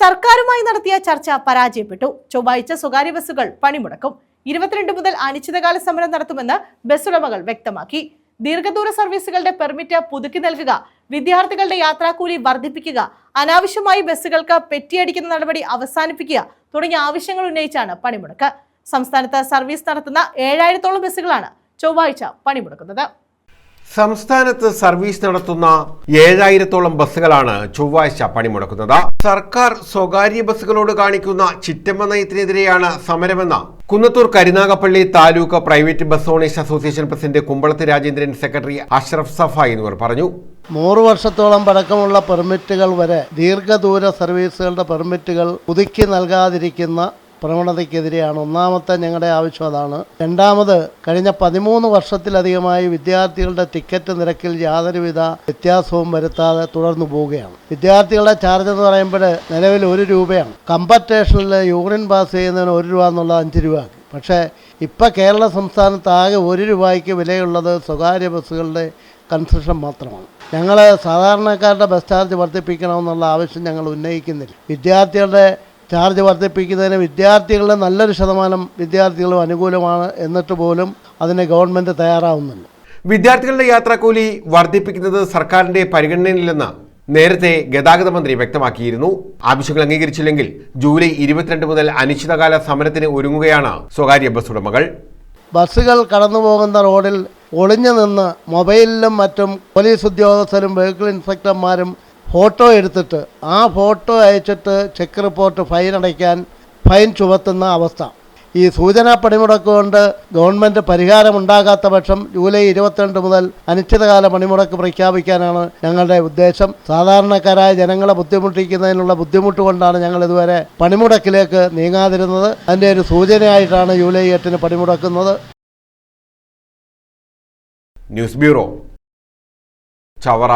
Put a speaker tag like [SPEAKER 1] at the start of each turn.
[SPEAKER 1] സർക്കാരുമായി നടത്തിയ ചർച്ച പരാജയപ്പെട്ടു. ചൊവ്വാഴ്ച സ്വകാര്യ ബസ്സുകൾ പണിമുടക്കും. ഇരുപത്തിരണ്ട് മുതൽ അനിശ്ചിതകാല സമരം നടത്തുമെന്ന് ബസ് ഉടമകൾ വ്യക്തമാക്കി. ദീർഘദൂര സർവീസുകളുടെ പെർമിറ്റ് പുതുക്കി നൽകുക വിദ്യാർത്ഥികളുടെ യാത്രാക്കൂലി വർദ്ധിപ്പിക്കുക അനാവശ്യമായി ബസ്സുകൾക്ക് പെറ്റിയടിക്കുന്ന നടപടി അവസാനിപ്പിക്കുക തുടങ്ങിയ ആവശ്യങ്ങൾ ഉന്നയിച്ചാണ് പണിമുടക്ക്. സംസ്ഥാനത്ത് സർവീസ് നടത്തുന്ന ഏഴായിരത്തോളം ബസ്സുകളാണ് ചൊവ്വാഴ്ച പണിമുടക്കുന്നത്.
[SPEAKER 2] സംസ്ഥാനത്ത് സർവീസ് നടത്തുന്ന ഏഴായിരത്തോളം ബസ്സുകളാണ് ചൊവ്വാഴ്ച പണിമുടക്കുന്നത്. സർക്കാർ സ്വകാര്യ ബസ്സുകളോട് കാണിക്കുന്ന ചിറ്റമ്മ നയത്തിനെതിരെയാണ് സമരമെന്ന് Kunnathur Karunagappally taluk private bus owners association president Kumbalath Rajendran secretary Ashraf Safa എന്നിവർ പറഞ്ഞു.
[SPEAKER 3] നൂറ് വർഷത്തോളം പഴക്കമുള്ള പെർമിറ്റുകൾ വരെ ദീർഘദൂര സർവീസുകളുടെ പെർമിറ്റുകൾ പുതുക്കി നൽകാതിരിക്കുന്ന പ്രവണതയ്ക്കെതിരെയാണ്. ഒന്നാമത്തെ ഞങ്ങളുടെ ആവശ്യം അതാണ്. രണ്ടാമത് കഴിഞ്ഞ പതിമൂന്ന് വർഷത്തിലധികമായി വിദ്യാർത്ഥികളുടെ ടിക്കറ്റ് നിരക്കിൽ യാതൊരുവിധ വ്യത്യാസവും വരുത്താതെ തുടർന്നു പോവുകയാണ്. വിദ്യാർത്ഥികളുടെ ചാർജ് എന്ന് പറയുമ്പോൾ നിലവിൽ ഒരു രൂപയാണ്. കമ്പറ്റേഷനിൽ യൂറിൻ പാസ് ചെയ്യുന്നതിന് ഒരു രൂപ എന്നുള്ളത് അഞ്ച് രൂപയാക്കി. പക്ഷേ ഇപ്പം കേരള സംസ്ഥാനത്ത് ആകെ ഒരു രൂപയ്ക്ക് വിലയുള്ളത് സ്വകാര്യ ബസ്സുകളുടെ കൺസെഷൻ മാത്രമാണ്. ഞങ്ങൾ സാധാരണക്കാരുടെ ബസ് ചാർജ് വർദ്ധിപ്പിക്കണമെന്നുള്ള ആവശ്യം ഞങ്ങൾ ഉന്നയിക്കുന്നില്ല. വിദ്യാർത്ഥികളുടെ ചാർജ് വർദ്ധിപ്പിക്കുന്നതിന് വിദ്യാർത്ഥികളുടെ നല്ലൊരു ശതമാനം വിദ്യാർത്ഥികളും അനുകൂലമാണ് എന്നിട്ട് പോലും അതിന് ഗവൺമെന്റ് തയ്യാറാവുന്നില്ല.
[SPEAKER 2] വിദ്യാർത്ഥികളുടെ യാത്രാക്കൂലി വർദ്ധിപ്പിക്കുന്നത് സർക്കാരിന്റെ പരിഗണനയിലെന്ന് നേരത്തെ ഗതാഗത മന്ത്രി വ്യക്തമാക്കിയിരുന്നു. ആവശ്യങ്ങൾ അംഗീകരിച്ചില്ലെങ്കിൽ ജൂലൈ ഇരുപത്തിരണ്ട് മുതൽ അനിശ്ചിതകാല സമരത്തിന് ഒരുങ്ങുകയാണ് സ്വകാര്യ ബസ് ഉടമകൾ.
[SPEAKER 3] ബസ്സുകൾ കടന്നുപോകുന്ന റോഡിൽ ഒളിഞ്ഞു നിന്ന് മൊബൈലിലും മറ്റും പോലീസ് ഉദ്യോഗസ്ഥരും വെഹിക്കിൾ ഇൻസ്പെക്ടർമാരും ഫോട്ടോ എടുത്തിട്ട് ആ ഫോട്ടോ അയച്ചിട്ട് ചെക്ക് റിപ്പോർട്ട് ഫൈൻ അടയ്ക്കാൻ ഫൈൻ ചുമത്തുന്ന അവസ്ഥ. ഈ സൂചനാ പണിമുടക്ക് കൊണ്ട് ഗവൺമെന്റ് പരിഹാരമുണ്ടാകാത്ത പക്ഷം ജൂലൈ ഇരുപത്തിരണ്ട് മുതൽ അനിശ്ചിതകാല പണിമുടക്ക് പ്രഖ്യാപിക്കാനാണ് ഞങ്ങളുടെ ഉദ്ദേശം. സാധാരണക്കാരായ ജനങ്ങളെ ബുദ്ധിമുട്ടിക്കുന്നതിനുള്ള ബുദ്ധിമുട്ട് കൊണ്ടാണ് ഞങ്ങൾ ഇതുവരെ പണിമുടക്കിലേക്ക് നീങ്ങാതിരുന്നത്. അതിന്റെ ഒരു സൂചനയായിട്ടാണ് ജൂലൈ എട്ടിന് പണിമുടക്കുന്നത്.
[SPEAKER 2] News bureau. ചവറ.